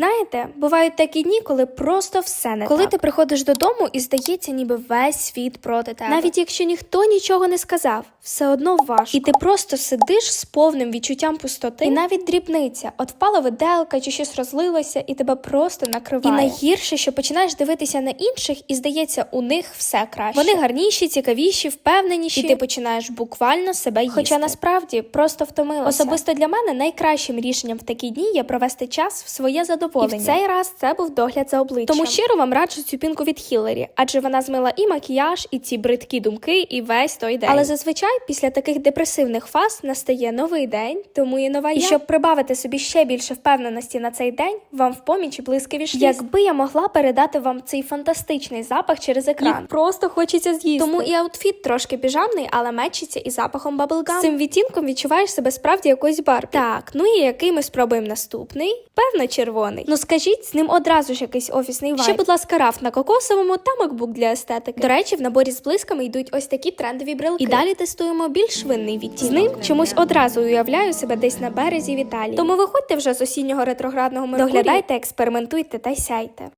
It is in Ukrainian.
Знаєте, бувають такі дні, коли просто все не коли так. ти приходиш додому і здається, ніби весь світ проти тебе. Навіть якщо ніхто нічого не сказав, все одно важко. І ти просто сидиш з повним відчуттям пустоти. І навіть дрібниця, от впала виделка чи щось розлилося, і тебе просто накриває. І найгірше, що починаєш дивитися на інших, і здається, у них все краще. Вони гарніші, цікавіші, впевненіші. І ти починаєш буквально себе їсти. Хоча насправді просто втомилася. Особисто для мене найкращим рішенням в такі дні є провести час в своє задоволення. І в цей раз це був догляд за обличчям. Тому щиро вам раджу цю пінку від Хіллері, адже вона змила і макіяж, і ці бридкі думки, і весь той день. Але зазвичай після таких депресивних фаз настає новий день, тому і нова я. І щоб прибавити собі ще більше впевненості на цей день, вам в поміч блискаві шліс. Якби я могла передати вам цей фантастичний запах через екран. Їх просто хочеться з'їсти. Тому і аутфіт трошки піжамний, але мечиться і запахом баблгам. З цим відтінком відчуваєш себе справді якоюсь барбі. Так, ну і який ми спробуємо наступний? Певно, червоний. Ну скажіть, з ним одразу ж якийсь офісний вайб. Ще, будь ласка, раф на кокосовому та макбук для естетики. До речі, в наборі з блисками йдуть ось такі трендові брелки. І далі тестуємо більш винний відтінок. З ним чомусь одразу уявляю себе десь на березі в Італії. Тому виходьте вже з осіннього ретроградного Меркурію. Доглядайте, експериментуйте та сяйте.